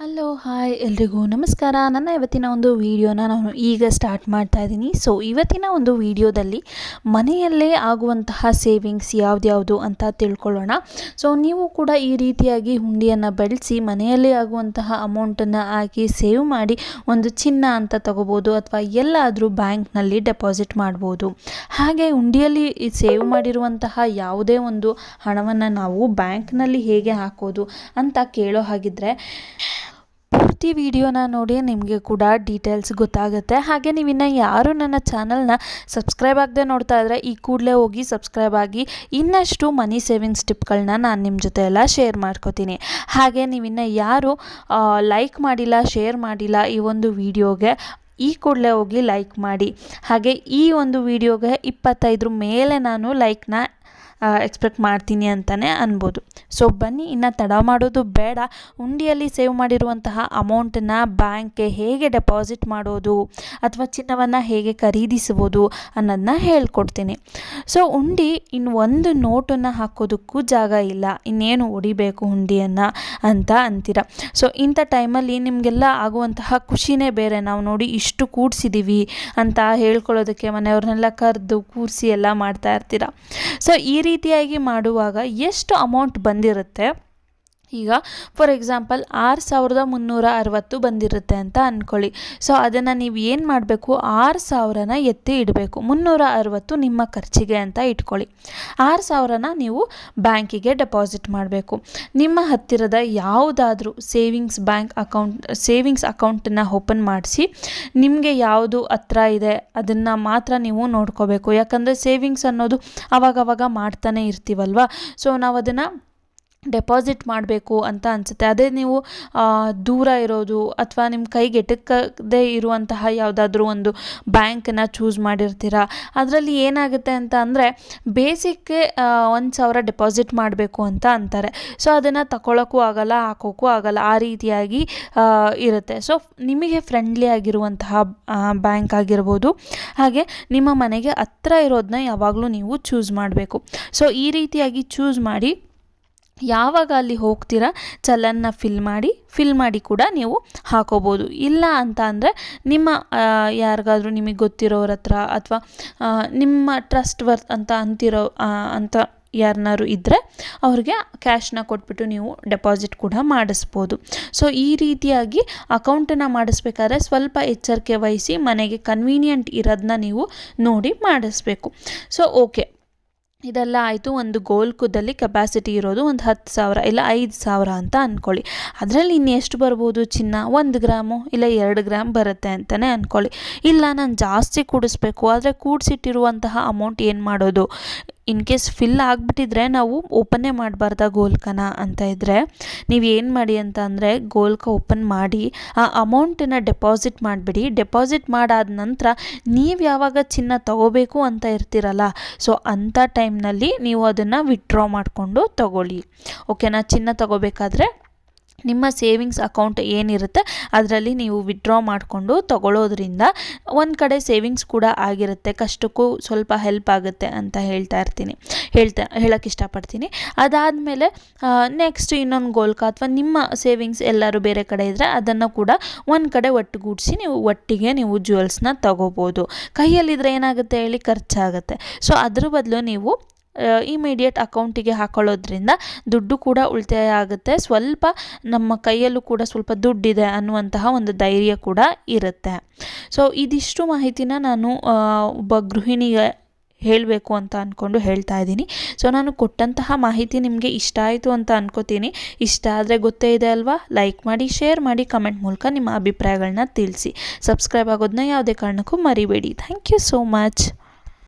Hello hi ಎಲ್ರಿಗೂ ನಮಸ್ಕಾರ. ನನ್ನ ಇವತ್ತಿನ ಒಂದು ವಿಡಿಯೋನ ನಾನು ಈಗ ಸ್ಟಾರ್ಟ್ ಮಾಡ್ತಾ ಇದ್ದೀನಿ. ಸೊ ಇವತ್ತಿನ ಒಂದು ವಿಡಿಯೋದಲ್ಲಿ ಮನೆಯಲ್ಲೇ ಆಗುವಂತಹ ಸೇವಿಂಗ್ಸ್ ಯಾವ್ದ್ಯಾವುದು ಅಂತ ತಿಳ್ಕೊಳ್ಳೋಣ. ಸೊ ನೀವು ಕೂಡ ಈ ರೀತಿಯಾಗಿ ಹುಂಡಿಯನ್ನು ಬೆಳೆಸಿ, ಮನೆಯಲ್ಲೇ ಆಗುವಂತಹ ಅಮೌಂಟನ್ನು ಹಾಕಿ ಸೇವ್ ಮಾಡಿ ಒಂದು ಚಿನ್ನ ಅಂತ ತಗೋಬೋದು ಅಥವಾ ಎಲ್ಲಾದರೂ ಬ್ಯಾಂಕ್ನಲ್ಲಿ ಡೆಪಾಸಿಟ್ ಮಾಡ್ಬೋದು. ಹಾಗೆ ಹುಂಡಿಯಲ್ಲಿ ಸೇವ್ ಮಾಡಿರುವಂತಹ ಯಾವುದೇ ಒಂದು ಹಣವನ್ನು ನಾವು ಬ್ಯಾಂಕ್ನಲ್ಲಿ ಹೇಗೆ ಹಾಕೋದು ಅಂತ ಕೇಳೋ ಹಾಗಿದ್ರೆ ಪೂರ್ತಿ ವಿಡಿಯೋನ ನೋಡಿ ನಿಮಗೆ ಕೂಡ ಡೀಟೇಲ್ಸ್ ಗೊತ್ತಾಗುತ್ತೆ. ಹಾಗೆ ನೀವಿನ್ನು ಯಾರು ನನ್ನ ಚಾನಲ್ನ ಸಬ್ಸ್ಕ್ರೈಬ್ ಆಗದೆ ನೋಡ್ತಾ ಇದ್ದರೆ ಈ ಕೂಡಲೇ ಹೋಗಿ ಸಬ್ಸ್ಕ್ರೈಬ್ ಆಗಿ. ಇನ್ನಷ್ಟು ಮನಿ ಸೇವಿಂಗ್ಸ್ ಟಿಪ್ಗಳನ್ನ ನಾನು ನಿಮ್ಮ ಜೊತೆ ಎಲ್ಲ ಶೇರ್ ಮಾಡ್ಕೋತೀನಿ. ಹಾಗೆ ನೀವಿನ್ನು ಯಾರು ಲೈಕ್ ಮಾಡಿಲ್ಲ ಶೇರ್ ಮಾಡಿಲ್ಲ ಈ ಒಂದು ವಿಡಿಯೋಗೆ, ಈ ಕೂಡಲೇ ಹೋಗಿ ಲೈಕ್ ಮಾಡಿ. ಹಾಗೆ ಈ ಒಂದು ವಿಡಿಯೋಗೆ ಇಪ್ಪತ್ತೈದರ ಮೇಲೆ ನಾನು ಲೈಕ್ನ ಎಕ್ಸ್ಪೆಕ್ಟ್ ಮಾಡ್ತೀನಿ ಅಂತಲೇ ಅನ್ಬೋದು. ಸೊ ಬನ್ನಿ, ಇನ್ನು ತಡ ಮಾಡೋದು ಬೇಡ. ಉಂಡಿಯಲ್ಲಿ ಸೇವ್ ಮಾಡಿರುವಂತಹ ಅಮೌಂಟನ್ನ ಬ್ಯಾಂಕ್ಗೆ ಹೇಗೆ ಡೆಪಾಸಿಟ್ ಮಾಡೋದು ಅಥವಾ ಚಿನ್ನವನ್ನು ಹೇಗೆ ಖರೀದಿಸ್ಬೋದು ಅನ್ನೋದನ್ನ ಹೇಳ್ಕೊಡ್ತೀನಿ. ಸೊ ಉಂಡಿ ಇನ್ನು ಒಂದು ನೋಟನ್ನು ಹಾಕೋದಕ್ಕೂ ಜಾಗ ಇಲ್ಲ. ಇನ್ನೇನು ಹೊಡಿಬೇಕು ಉಂಡಿಯನ್ನು ಅಂತ ಅಂತೀರ. ಸೊ ಇಂಥ ಟೈಮಲ್ಲಿ ನಿಮಗೆಲ್ಲ ಆಗುವಂತಹ ಖುಷಿನೇ ಬೇರೆ. ನಾವು ನೋಡಿ ಇಷ್ಟು ಕೂಡಿಸಿದ್ದೀವಿ ಅಂತ ಹೇಳ್ಕೊಳ್ಳೋದಕ್ಕೆ ಮನೆಯವ್ರನ್ನೆಲ್ಲ ಕರೆದು ಕೂರಿಸಿ ಎಲ್ಲ ಮಾಡ್ತಾ ಇರ್ತೀರ. ಸೊ ಈ ರೀತಿಯಾಗಿ ಮಾಡುವಾಗ ಎಷ್ಟು ಅಮೌಂಟ್ ಬಂದಿರುತ್ತೆ? ಈಗ ಫಾರ್ ಎಕ್ಸಾಂಪಲ್ ಆರು ಸಾವಿರದ ಮುನ್ನೂರ ಅರವತ್ತು ಬಂದಿರುತ್ತೆ ಅಂತ ಅಂದ್ಕೊಳ್ಳಿ ಸೊ ಅದನ್ನು ನೀವು ಏನು ಮಾಡಬೇಕು? ಆರು ಸಾವಿರನ ಎತ್ತಿ ಇಡಬೇಕು. ಮುನ್ನೂರ ಅರವತ್ತು ನಿಮ್ಮ ಖರ್ಚಿಗೆ ಅಂತ ಇಟ್ಕೊಳ್ಳಿ. ಆರು ಸಾವಿರನ ನೀವು ಬ್ಯಾಂಕಿಗೆ ಡೆಪಾಸಿಟ್ ಮಾಡಬೇಕು. ನಿಮ್ಮ ಹತ್ತಿರದ ಯಾವುದಾದ್ರೂ ಸೇವಿಂಗ್ಸ್ ಬ್ಯಾಂಕ್ ಅಕೌಂಟ್, ಸೇವಿಂಗ್ಸ್ ಅಕೌಂಟನ್ನು ಓಪನ್ ಮಾಡಿಸಿ, ನಿಮಗೆ ಯಾವುದು ಹತ್ರ ಇದೆ, ಅದನ್ನು ಮಾತ್ರ ನೀವು ನೋಡ್ಕೋಬೇಕು. ಯಾಕಂದರೆ ಸೇವಿಂಗ್ಸ್ ಅನ್ನೋದು ಅವಾಗವಾಗ ಮಾಡ್ತಾನೆ ಇರ್ತೀವಲ್ವ? ಸೊ ನಾವು ಅದನ್ನು ಡೆಪಾಸಿಟ್ ಮಾಡಬೇಕು ಅಂತ ಅನಿಸುತ್ತೆ. ಅದೇ ನೀವು ದೂರ ಇರೋದು ಅಥವಾ ನಿಮ್ಮ ಕೈಗೆ ಎಟಕದೇ ಇರುವಂತಹ ಯಾವುದಾದ್ರೂ ಒಂದು ಬ್ಯಾಂಕನ್ನು ಚೂಸ್ ಮಾಡಿರ್ತೀರ? ಅದರಲ್ಲಿ ಏನಾಗುತ್ತೆ ಅಂತ ಅಂದರೆ, ಬೇಸಿಕ್ಗೆ ಒಂದು ಸಾವಿರ ಡೆಪಾಸಿಟ್ ಮಾಡಬೇಕು ಅಂತ ಅಂತಾರೆ. ಸೊ, ಅದನ್ನು ತಗೊಳ್ಳೋಕ್ಕೂ ಆಗಲ್ಲ, ಹಾಕೋಕ್ಕೂ ಆಗಲ್ಲ, ಆ ರೀತಿಯಾಗಿ ಇರುತ್ತೆ. ಸೊ, ನಿಮಗೆ ಫ್ರೆಂಡ್ಲಿ ಆಗಿರುವಂತಹ ಬ್ಯಾಂಕ್ ಆಗಿರ್ಬೋದು. ಹಾಗೆ ನಿಮ್ಮ ಮನೆಗೆ ಹತ್ರ ಇರೋದನ್ನ ಯಾವಾಗಲೂ ನೀವು ಚೂಸ್ ಮಾಡಬೇಕು. ಸೊ, ಈ ರೀತಿಯಾಗಿ ಚೂಸ್ ಮಾಡಿ ಯಾವಾಗ ಅಲ್ಲಿ ಹೋಗ್ತೀರಾ? ಚಲನ್ನ ಫಿಲ್ ಮಾಡಿ ಫಿಲ್ ಮಾಡಿ ಕೂಡ ನೀವು ಹಾಕೋಬೋದು. ಇಲ್ಲ ಅಂತ ಅಂದರೆ ನಿಮ್ಮ ಯಾರಿಗಾದ್ರೂ ನಿಮಗೆ ಗೊತ್ತಿರೋರ ಹತ್ರ ಅಥವಾ ನಿಮ್ಮ ಟ್ರಸ್ಟ್ ವರ್ತ್ ಅಂತ ಅಂತಿರೋ ಅಂತ ಯಾರನ್ನಾರು ಇದ್ದರೆ ಅವ್ರಿಗೆ ಕ್ಯಾಶ್ನ ಕೊಟ್ಬಿಟ್ಟು ನೀವು ಡೆಪಾಸಿಟ್ ಕೂಡ ಮಾಡಿಸ್ಬೋದು. ಸೊ ಈ ರೀತಿಯಾಗಿ ಅಕೌಂಟನ್ನು ಮಾಡಿಸ್ಬೇಕಾದ್ರೆ ಸ್ವಲ್ಪ ಎಚ್ಚರಿಕೆ ವಹಿಸಿ ಮನೆಗೆ ಕನ್ವೀನಿಯಂಟ್ ಇರೋದನ್ನ ನೀವು ನೋಡಿ ಮಾಡಿಸ್ಬೇಕು. ಸೊ ಓಕೆ ಇದೆಲ್ಲ ಆಯಿತು. ಒಂದು ಗೋಲ್ಕುದಲ್ಲಿ ಕೆಪಾಸಿಟಿ ಇರೋದು ಒಂದು ಹತ್ತು ಸಾವಿರ ಇಲ್ಲ ಐದು ಸಾವಿರ ಅಂತ ಅಂದ್ಕೊಳ್ಳಿ ಅದರಲ್ಲಿ ಇನ್ನು ಎಷ್ಟು ಬರ್ಬೋದು ಚಿನ್ನ? ಒಂದು ಗ್ರಾಮು ಇಲ್ಲ ಎರಡು ಗ್ರಾಮ್ ಬರುತ್ತೆ ಅಂತಲೇ ಅಂದ್ಕೊಳ್ಳಿ ಇಲ್ಲ, ನಾನು ಜಾಸ್ತಿ ಕೂಡಿಸ್ಬೇಕು. ಆದರೆ ಕೂಡಿಸಿಟ್ಟಿರುವಂತಹ ಅಮೌಂಟ್ ಏನು ಮಾಡೋದು? ಇನ್ ಕೇಸ್ ಫಿಲ್ ಆಗಿಬಿಟ್ಟಿದ್ರೆ ನಾವು ಓಪನ್ನೇ ಮಾಡಬಾರ್ದ ಗೋಲ್ಕನ ಅಂತ ಇದ್ದರೆ ನೀವು ಏನು ಮಾಡಿ ಅಂತ ಅಂದರೆ ಗೋಲ್ಕ ಓಪನ್ ಮಾಡಿ, ಆ ಅಮೌಂಟನ್ನು ಡೆಪಾಸಿಟ್ ಮಾಡಿಬಿಡಿ. ಡೆಪಾಸಿಟ್ ಮಾಡಾದ ನಂತರ ನೀವು ಯಾವಾಗ ಚಿನ್ನ ತಗೋಬೇಕು ಅಂತ ಇರ್ತೀರಲ್ಲ ಸೊ ಅಂಥ ಟೈಮ್ನಲ್ಲಿ ನೀವು ಅದನ್ನು ವಿತ್ಡ್ರಾ ಮಾಡಿಕೊಂಡು ತಗೊಳ್ಳಿ. ಓಕೆನಾ ಚಿನ್ನ ತಗೋಬೇಕಾದ್ರೆ ನಿಮ್ಮ ಸೇವಿಂಗ್ಸ್ ಅಕೌಂಟ್ ಏನಿರುತ್ತೆ ಅದರಲ್ಲಿ ನೀವು ವಿತ್ಡ್ರಾ ಮಾಡಿಕೊಂಡು ತಗೊಳ್ಳೋದ್ರಿಂದ ಒಂದು ಕಡೆ ಸೇವಿಂಗ್ಸ್ ಕೂಡ ಆಗಿರುತ್ತೆ, ಕಷ್ಟಕ್ಕೂ ಸ್ವಲ್ಪ ಹೆಲ್ಪ್ ಆಗುತ್ತೆ ಅಂತ ಹೇಳ್ತಾ ಇರ್ತೀನಿ. ಹೇಳ್ತಾ ಹೇಳೋಕ್ಕೆ ಇಷ್ಟಪಡ್ತೀನಿ. ಅದಾದಮೇಲೆ ನೆಕ್ಸ್ಟ್ ಇನ್ನೊಂದು ಗೋಲ್ಕ ಅಥವಾ ನಿಮ್ಮ ಸೇವಿಂಗ್ಸ್ ಎಲ್ಲರೂ ಬೇರೆ ಕಡೆ ಇದ್ದರೆ ಅದನ್ನು ಕೂಡ ಒಂದು ಕಡೆ ಒಟ್ಟುಗೂಡಿಸಿ ನೀವು ಒಟ್ಟಿಗೆ ನೀವು ಜ್ಯುವೆಲ್ಸ್ನ ತಗೋಬೋದು. ಕೈಯಲ್ಲಿದ್ದರೆ ಏನಾಗುತ್ತೆ ಹೇಳಿ ಖರ್ಚಾಗುತ್ತೆ. ಸೊ ಅದ್ರ ಬದಲು ನೀವು ಇಮಿಡಿಯೇಟ್ ಅಕೌಂಟಿಗೆ ಹಾಕೊಳ್ಳೋದ್ರಿಂದ ದುಡ್ಡು ಕೂಡ ಉಳಿತಾಯ ಆಗುತ್ತೆ. ಸ್ವಲ್ಪ ನಮ್ಮ ಕೈಯಲ್ಲೂ ಕೂಡ ಸ್ವಲ್ಪ ದುಡ್ಡಿದೆ ಅನ್ನುವಂತಹ ಒಂದು ಧೈರ್ಯ ಕೂಡ ಇರುತ್ತೆ. ಸೊ ಇದಿಷ್ಟು ಮಾಹಿತಿನ ನಾನು ಒಬ್ಬ ಗೃಹಿಣಿಗೆ ಹೇಳಬೇಕು ಅಂತ ಅಂದ್ಕೊಂಡು ಹೇಳ್ತಾ ಇದ್ದೀನಿ. ಸೊ ನಾನು ಕೊಟ್ಟಂತಹ ಮಾಹಿತಿ ನಿಮಗೆ ಇಷ್ಟ ಆಯಿತು ಅಂತ ಅನ್ಕೋತೀನಿ. ಇಷ್ಟ ಆದರೆ ಗೊತ್ತೇ ಇದೆ ಅಲ್ವಾ? ಲೈಕ್ ಮಾಡಿ ಶೇರ್ ಮಾಡಿ ಕಮೆಂಟ್ ಮೂಲಕ ನಿಮ್ಮ ಅಭಿಪ್ರಾಯಗಳನ್ನ ತಿಳಿಸಿ. ಸಬ್ಸ್ಕ್ರೈಬ್ ಆಗೋದನ್ನ ಯಾವುದೇ ಕಾರಣಕ್ಕೂ ಮರಿಬೇಡಿ. Thank you so much